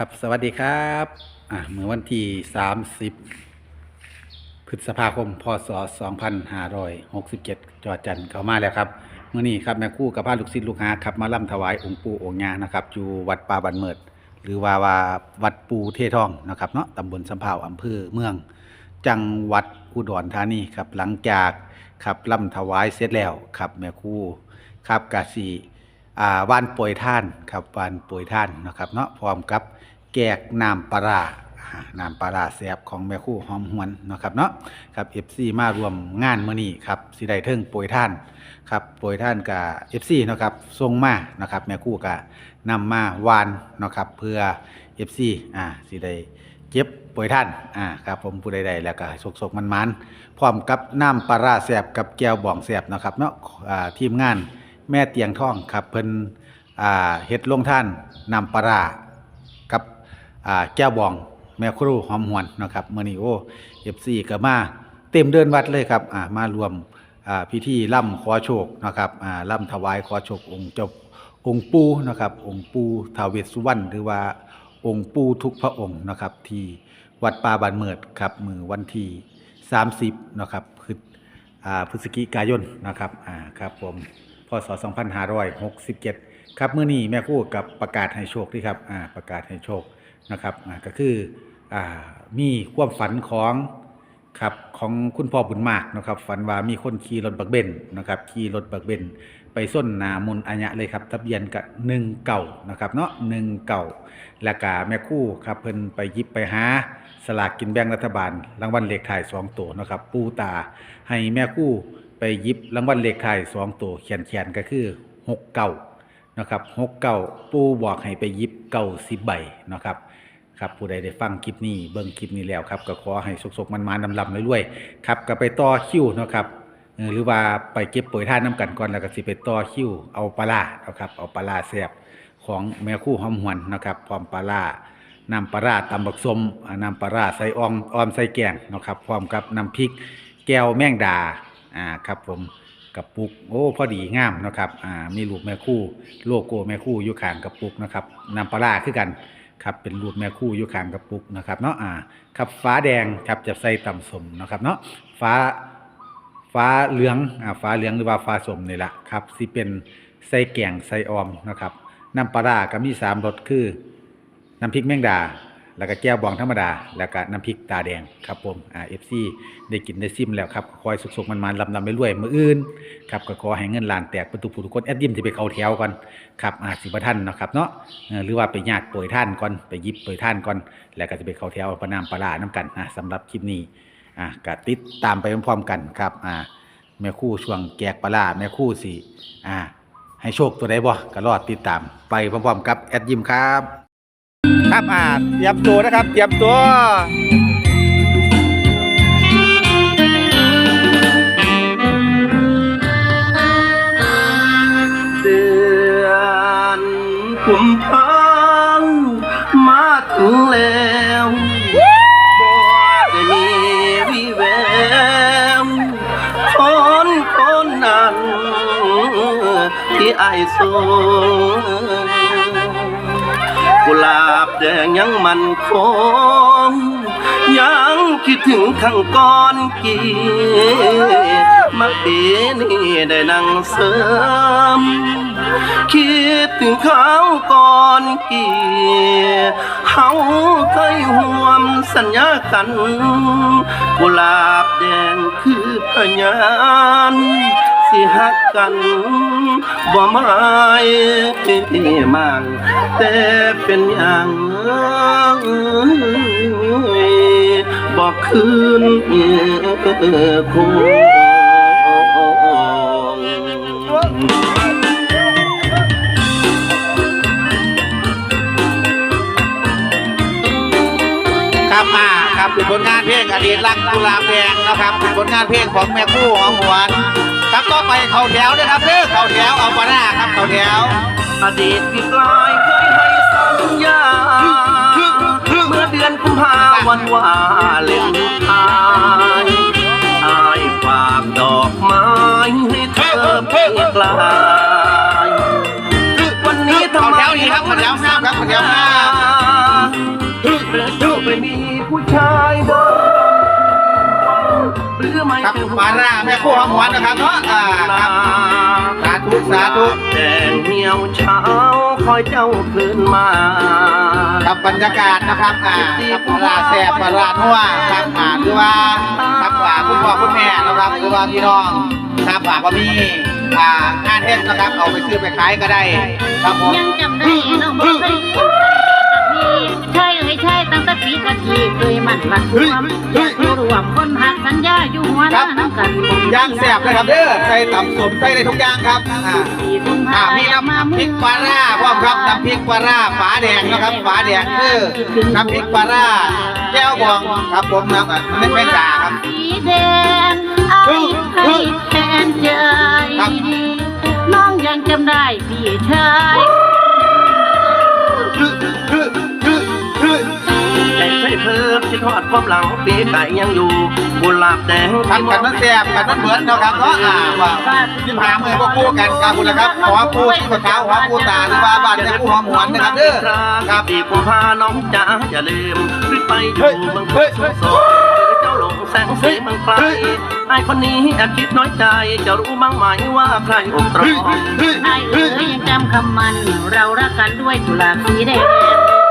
ครับสวัสดีครับอะเมื่อวันที่ 30 พฤษภาคม พศ 2567 จอจันทร์เข้ามาแล้วครับเมื่อนี้ครับแม่คู่กับพาลูกศิษย์ลูกหาครับมาล่ำถวายองค์ปู่องค์ยานะครับอยู่วัดป่าบันเมิด หรือว่าว่าวัดปูเททองนะครับเนาะตำบลสำเภาอำเภอเมือง จังหวัดอุดรธานีครับหลังจากครับล่ำถวายเสร็จแล้วครับแม่คู่ครับกาสี อ่าวานป่วยท่านครับวานป่วยท่านนะครับเนาะพร้อมกับแกกน้ำปลาน้ำปลาแซ่บของแม่คู่หอมหวนนะครับเนาะครับ FC มารวมงานมื้อนี้ครับสิได้เทิงป่วยท่านครับป่วยท่านกับ FC เนะครับส่งมานะครับแม่คู่ก็นำมาวานนะครับเพื่อ FC อ่าสิได้เจ็บป่วยท่านอ่าครับผมผู้ใดๆแล้วก็สกๆมันๆพร้อมกับน้ำปลาร้าแสบกับแก้วบ่องแสบนะครับเนาะอ่าทีมงาน แม่เตียงท่องครับเพิ่นอ่าเฮ็ดลงท่านน้ำปลาร้ากับอ่าแก้วบอง แม่ครูหอมหวนนะครับมื้อนี้โอ้ FC ก็มาเต็มเดินวัดเลยครับอ่ามารวมอ่าพิธีล่ำขอโชคนะครับอ่าล่ำถวายขอโชคองค์เจ้าองค์ปู่นะครับองค์ปู่ทาวเวสสุวรรณหรือว่าองค์ปู่ทุกพระองค์นะครับที่วัดป่าบานเมิดครับมือวันที่30นะครับพฤศอ่าพฤศจิกายนนะครับอ่าครับผม พศ 2567 ครับเมื่อนี้แม่คู่กับประกาศให้โชคที่ครับอ่าประกาศให้โชคนะครับอ่าก็คืออ่ามีความฝันของครับของคุณพ่อบุญมากนะครับฝันว่ามีคนขี่รถบักเบนนะครับขี่รถบักเบนไปส้นหนามุนอัญะเลยครับทะเบียนกับหนึ่งเก่านะครับเนาะหนึ่งเก่าและกาแม่คู่ครับเพิ่นไปยิบไปหาสลากกินแบ่งรัฐบาลรางวัลเลขท้ายสองตัวนะครับปูตาให้แม่คู่ ไปยิบรางวัลเลขท้ายสองตัวเขียนเขียนๆก็คือหกเก่านะครับหกเก่าปูบอกให้ไปยิบเก่าสิบใบนะครับครับผู้ใดได้ฟังคลิปนี้เบิ่งคลิปนี้แล้วครับก็ขอให้สุกๆมันๆนำๆรวยๆครับก็ไปต่อคิวนะครับหรือว่าไปเก็บปุ๋ยท่าน้ำกันก่อนแล้วก็สิไปต่อคิวเอาปลานะครับเอาปลาร้าแซบของแม่คู่หอมหวนนะครับพร้อมปลาน้ำปลาตำบักสมน้ำปลาใส่ออมออมใส่แกงนะครับพร้อมกับน้ำพริกแก้วแมงดา อ่าครับผมกระปุกโอ้พอดีงามนะครับอ่ามีรูปแม่คู่โลโก้แม่คู่อยู่ข้างกระปุกนะครับน้ำปลาร้าคือกันครับเป็นรูปแม่คู่อยู่ข้างกระปุกนะครับเนาะอ่าครับฟ้าแดงครับจะใส่ต่ำสมนะครับเนาะฟ้าฟ้าเหลืองอ่าฟ้าเหลืองหรือว่าฟ้าสมนี่แหละครับสิเป็นใส่แกงใส่ออมนะครับน้ำปลาร้าก็มีสามรสคือน้ำพริกแมงดา แล้วก็แก้วบองธรรมดา แล้วก็น้ำพริกตาแดงครับผมอ่าเอฟซีได้กินได้ซิมแล้วครับคอยสุกๆมันๆลำๆไปรวยๆมืออื่นครับก็ขอให้เงินล้านแตกประตูผู้ทุกคนแอดยิมจะไปเข้าแถวก่อนครับอ่าสิบท่านนะครับเนาะหรือว่าไปญาติป่วยท่านก่อนไปยิบป่วยท่านก่อนแล้วก็จะไปเข้าแถวประนามปลาร้าน้ำกันนะสำหรับคลิปนี้อ่าก็ติดตามไปพร้อมๆกันครับอ่าแม่คู่ช่วงแกกปลาร้าแม่คู่สิอ่าให้โชคตัวใดบ่ก็รอติดตามไปพร้อมๆกับแอดยิมครับ ครับ อ่า เตรียมตัวนะครับ เตรียมตัวเดือนกุมภามาถึงแล้วบ่ได้มีวิแววคนคนนั้นที่ไอายสง กุหลาบแดงยังมันคงยังคิดถึงข้างก่อนกี่มาปีนี้ได้นั่งเสริม คิดถึงเขาก่อนกี่เฮาเคยห่วมสัญญากัน กุหลาบแดงคือพยาน สิหักกันบ่หมายมั่งแต่เป็นอย่างบอกคืนคงครับอ่าครับผลงานเพลงอดีตรักกุลาแดงนะครับผลงานเพลงของแม่คู่ของหวน ครับก็ไปเข้าแถวนะครับเด้อเข้าแถวเอาปลาหน้าครับเข้าแถวอดีตที่ปลายเคยให้สัญญาเมื่อเดือนกุมภาวันวาเลนไทน์อายฝากดอกไม้ให้เธอเพียงกลายวันนี้ทำเข้าไมแถวนี้ครับเข้าแถวห้ามครับเข้าแถวห้ามมชายเดินหรือไม่ครับเป็นปลาร่าแม่คู่หอมหวานนะครับเนาะอ่าครับสาธุสาธุแดงเหี่ยวเช้าคอยเจ้าคืนมาครับบรรยากาศนะครับอ่าครับปลาร้าแซ่บปลาร้านัวครับอ่าคือว่าครับอ่าคุณพ่อคุณแม่นะครับคือว่าพี่น้องครับอ่าก็มีอ่างานเฮ็ดนะครับเอาไปซื้อไปขายก็ได้ครับผมยังจำได้น้องบ่เคยลืมพี่ใช่เอ้ยใช่ตั้งแต่ปีกะทีเคยมันรักรวมอยากอยู่รวมคนหักสัญญาอยู่หัวหน้าน้ำกันบ่มีย่างแซ่บนะครับเด้อใส่ต่ำสมใส่ได้ทุกอย่างครับอ่าสี่กุมภอ่ามีน้ำพริกปลาร่าพร้อมครับน้ำพริกปลาร่าฝาแดงนะครับฝาแดงคือน้ำพริกปลาร่าแก้วบองครับผมนะไม่เป็นจ่าครับสีแดงไอ้ให้แทนใจครับน้องยังจำได้พี่ชายคือคือคือคือ พิ่มที่ทอดความหลังปีไก่ยังอยู่กุหลาบแดงทำกันมันแซ่บกันมันเหมือนเนาะครับเนาะอ่าว่าที่พามือก็คู่กันกับคุณนะครับหัวคู่ที่ขาวหัวคู่ตาหรือว่าบ้านเนี่ยคู่หอมหวนนะครับเด้อครับปีกุมภาน้องจ๋าอย่าลืมรีบไปอยู่เมืองพุทธสุขสนเจ้าหลงแสงสีมืองไกลไอ้คนนี้แอบคิดน้อยใจจะรู้บ้างไหมว่าใครอกตรองไอ้เอ๋ยยังจำคำมัน เรารักกันด้วยกุหลาบสีแดง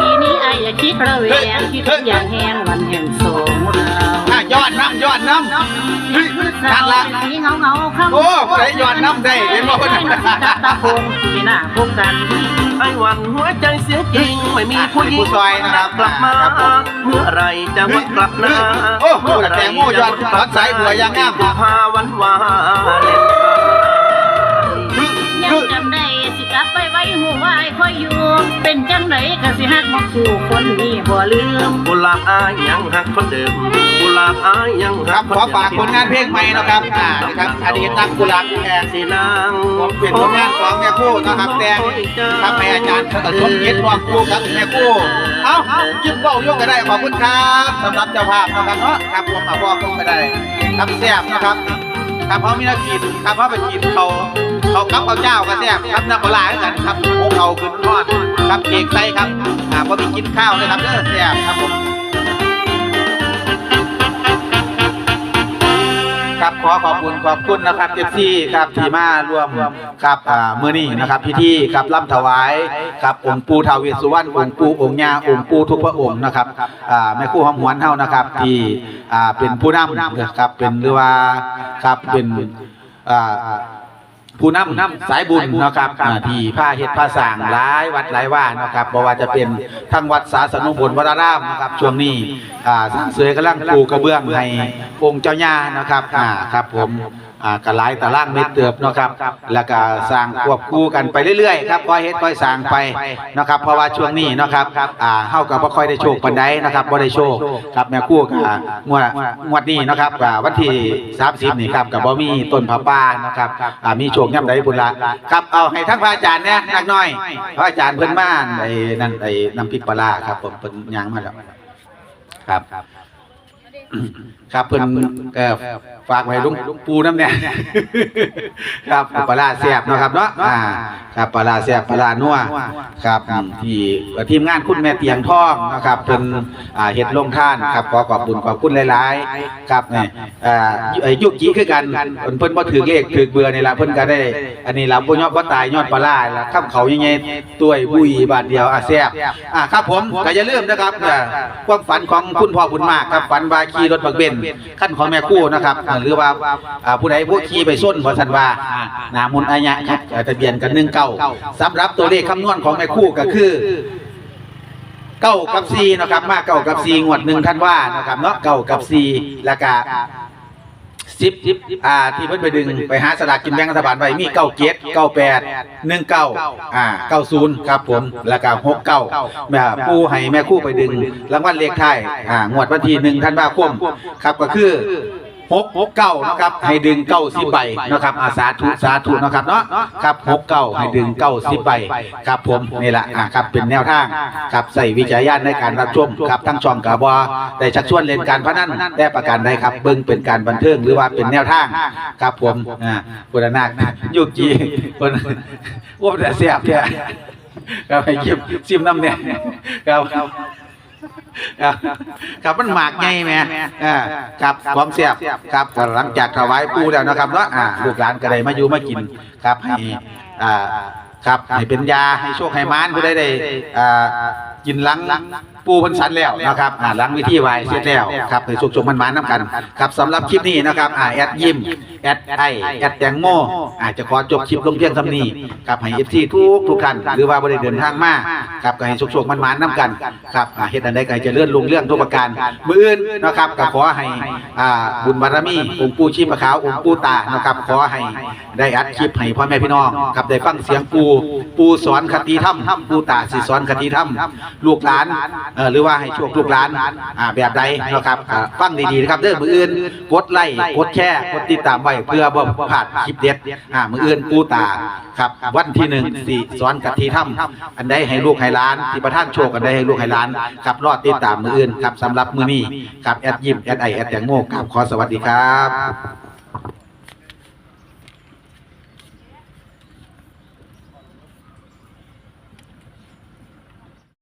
ปีนี้ไอ้อย่าคิดระแวงคิดอย่างแห้งวันแห่งสองเราอะยอดน้ำยอดน้ำเฮ้ยนั่นละสีเงาเงาๆข้างโอ้ผู้ใดยอดน้ำได้เห็นบ่คนนั้นตาโคงที่หน้าพบกันไอ้หวันหัวใจเสียจริงไม่มีผู้หญิงผู้ซอยนะครับกลับมาครับผมเมื่อไรจะวัดกลับหน้าโอ้โหแต่แตงโมยอดถอนสายบัวยางงามกุมภาวันวาเลน ลับไปไว้หูไว้คอยอยู่ เป็นจังไหนก็สิฮักมอกสู่คนนี้บ่ลืมกุหลาบอายยังหักคนเดิมกุหลาบอายยังคหัรักบขอฝากผลงานเพลงใหม่นะครับอ่านะครับอดีตนักกุหลาบแอนสีนางผมเป็นผลงานของแม่คู่นะครับแดงทำให้อาจารย์สมคิดรวมคู่ครับแม่คู่เอ้ายิ้มเบ้ายกก็ได้ขอบคุณครับสำหรับเจ้าภาพนะครับเนาะครับผมมาบอกผมก็ได้ครับแซ่บนะครับ ครับเขามีนักกินครับเขาไปกินเขาเขากับเขาเจ้าก็แทบครับนักโบราณกันครับพวกเขาขึ้นทอดครับเอกไส้ครับอ่าพอมีกินข้าวเลยครับเด้อแซ่บครับผม ครับขอขอบคุณขอบคุณนะครับเจฟซี่ครับที่มารวมครับอ่ามื้อนี้นะครับพิธีครับล่ำถวายครับองค์ปูทาวเวสุวรรณองค์ปูองค์ยาองค์ปูทุกพระองค์นะครับอ่าแม่คู่หอมหวนเฮานะครับ ที่อ่าเป็นผู้นำครับเป็นหรือว่าครับเป็นอ่า ผู้นำสายบุญนะครับอ่าที่ผ้าเฮ็ดผ้าสร้างหลายวัดหลายว่านะครับบ่ว่าจะเป็นทั้งวัดสาสนุบลวรารามนะครับช่วงนี้อ่าสร้างเสยกำลังปูกระเบื้องให้องค์เจ้าย่านะครับอ่าครับผม อ่ากระหลายตารางเม็ดเติบเนาะครับ แล้วก็สร้างควบคู่กันไปเรื่อยๆครับค่อยเฮ็ดค่อยสร้างไปนะครับเพราะว่าช่วงนี้เนาะครับอ่าเฮาก็บ่ค่อยได้โชคปานใดนะครับบ่ได้โชคครับแม่ครู่ก็งวดงวดนี้เนาะครับอ่าวันที่30นี่ครับก็บ่มีต้นผาป่านะครับอ่ามีโชคย่ํใดพุ่นละครับเอาให้ทั้งพระอาจารย์เนี่ยนักหน่อยพระอาจารย์เพิ่นมาไอ้นั่นไอ้น้ำพริกปลาร้าครับผมเพิ่นย่างมาแล้วครับ ครับเพิ่นเอ่อฝากไว้ลุงปูน้ำเนี่ยครับปลาร้าแซ่บเนาะครับเนาะอ่าครับปลาร้าแซ่บปลาร้านัวครับอืมที่ทีมงานคุณแม่เตียงทองนะครับเพิ่นอ่าเฮ็ดลงท่านครับขอขอบคุณขอบคุณหลายๆครับนี่อ่าเอ่อยุคกี้คือกันเพิ่นเพิ่นบ่ถือเลขถือเบื่อนี่ล่ะเพิ่นก็ได้ อันนี้ล่ะบ่ยอดบ่ตายยอดปลาร้าล่ะคำเขาใหญ่ๆตัวยบุยบาทเดียวอะแซ่บอ่าครับผมก็อย่าลืมนะครับอ่าความฝันของคุณพ่อบุญมากครับฝันว่าขี่รถบักเบนซ์ขั้นของแม่คู่นะครับอ่าหรือว่าอ่าผู้ใดผู้ขี่ไปส้นว่าซั่นว่าอ่าหนามุนอายะครับอ่าทะเบียนกัน19สำหรับตัวเลขคำนวณของแม่คู่ก็คือเก้ากับสี่นะครับ มาเก้ากับสี่งวดหนึ่งท่านว่านะครับเนาะเก้ากับสี่แล้วก็ สิบอ่าที่เพิ่นไปดึงไปหาสลากกินแบ่งรัฐบาลไว้มีเก้าเจ็ดเก้าแปดหนึ่งเก้าอ่าเก้าศูนย์ครับผมแล้วก็หกเก้าแม่ผู้ให้แม่คู่ไปดึงรางวัลเลขท้ายอ่างวดวันที่หนึ่งธันวาคมครับก็คือ หกหกเก้านะครับให้ดึงเก้าสิบใบนะครับอาสาธุสาธุนะครับเนาะครับหกเก้าให้ดึงเก้าสิบใบครับผมนี่แหละอ่าครับเป็นแนวทางครับใส่วิจารณญาณในการรับชมครับทั้งช่องกาบอได้ชักชวนเล่นการพนันแต่ประการใดครับ เบิ่งเป็นการบันเทิงหรือว่าเป็นแนวทางครับผมอ่าปุรนาคยุกีปุรว่าแต่เสียบเนี่ยครับให้ชิมชิมน้ำเนี่ยครับ ครับมันหมากไงแม่อ่าครับความเสียบครับก็หลังจากถวายปู่แล้วนะครับเนาะอ่าลูกหลานก็ได้มาอยู่มากินครับให้อ่าครับให้เป็นยาให้โชคให้มานผู้ใดได้อ่ากินหลัง ปูเพันสันแล้วนะครับอ่าหลังวิธีไหวเสร็จแล้วครับให้สุขสุขมันมันๆน้ำกันครับสำหรับคลิปนี้นะครับอ่าแอดยิ้มแอดไอแอดแตงโมอาจจะขอจบคลิปลงเพียงสำนีครับให้เอฟซีทุกทุกท่านหรือว่าบริเดินทางมาครับก็ให้สุขสุขมันมันๆน้ำกันครับอ่าเฮ็ดอันใดก็ให้เจะเลื่อนลงเรื่องทุกประการมืออื่นนะครับก็ขอให้อ่าบุญบารมีองค์ปู่ชีพขาวองค์ปู่ตานะครับขอให้ได้อัดคลิปให้พ่อแม่พี่น้องครับได้ฟังเสียงปู่ปู่สอนคติธรรมปู่ตาสิสอนคติธรรมลูกหลานเอ่อหรือว่าให้ช่วงลูกหลานอ่าแบบใดนะครับอ่าฟังดีๆนะครับเด้อมืออื่นกดไลค์กดแชร์กดติดตามไว้เพื่อบ่พลาดคลิปเด็ดอ่ามืออื่นปู่ตาครับวันที่หนึ่งสี่สอนคติธรรมอันใดให้ลูกให้หลานที่ประท่านโชคอันใดให้ลูกให้หลานครับรอดติดตามมืออื่นครับสำหรับมือนี้ครับแอดยิมแอดไอแอดแตงโมครับขอสวัสดีครับ